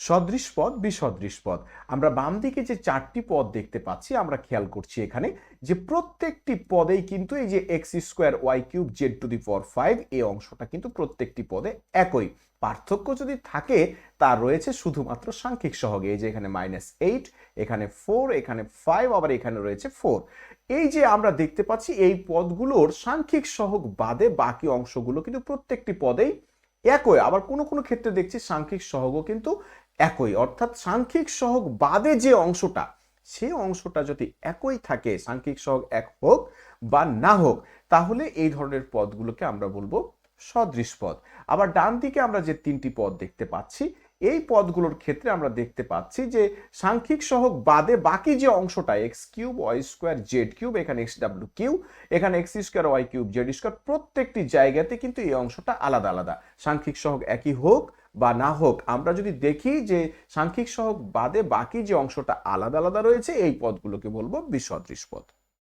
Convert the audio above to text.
সদৃশ পদ, বিসদৃশ পদ। আমরা বাম দিকে যে চারটি পদ দেখতে পাচ্ছি, আমরা খেয়াল করছি এখানে যে প্রত্যেকটি পদেই কিন্তু এই যে x square y cube z to the power five, এই অংশটা কিন্তু প্রত্যেকটি পদে একই। পার্থক্য যদি থাকে, তা রয়েছে শুধুমাত্র সাংখ্যিক সহগে। এই যে এখানে মাইনাস এইট এখানে ফোর এখানে ফাইভ আবার এখানে রয়েছে ফোর এই যে আমরা দেখতে পাচ্ছি, এই পদগুলোর সাংখ্যিক সহগ বাদে বাকি অংশগুলো কিন্তু প্রত্যেকটি পদেই একই, আবার কোনো কোনো ক্ষেত্রে দেখছি সাংখ্যিক সহগও কিন্তু একই। অর্থাৎ সাংখ্যিক সহগ বাদে যে অংশটা, সে অংশটা যদি একই থাকে, সাংখ্যিক সহগ এক হোক বা না হোক, তাহলে এই ধরনের পদগুলোকে আমরা বলব সদৃশ পদ। আবার ডান দিকে আমরা যে তিনটি পদ দেখতে পাচ্ছি এই পদগুলোর ক্ষেত্রে আমরা দেখতে পাচ্ছি যে সাংখ্যিক সহগ বাদে বাকি যে অংশটা x cube y square z cube এখানে এক্স ডাব্লিউ কিউ এখানে x square y cube z square প্রত্যেকটি জায়গাতে কিন্তু এই অংশটা আলাদা আলাদা। সাংখ্যিক সহগ একই হোক বা না হোক, আমরা যদি দেখি যে সাংখ্যিক সহগ বাদে বাকি যে অংশটা আলাদা আলাদা রয়েছে, এই পদগুলোকে বলব বিসদৃশ পদ।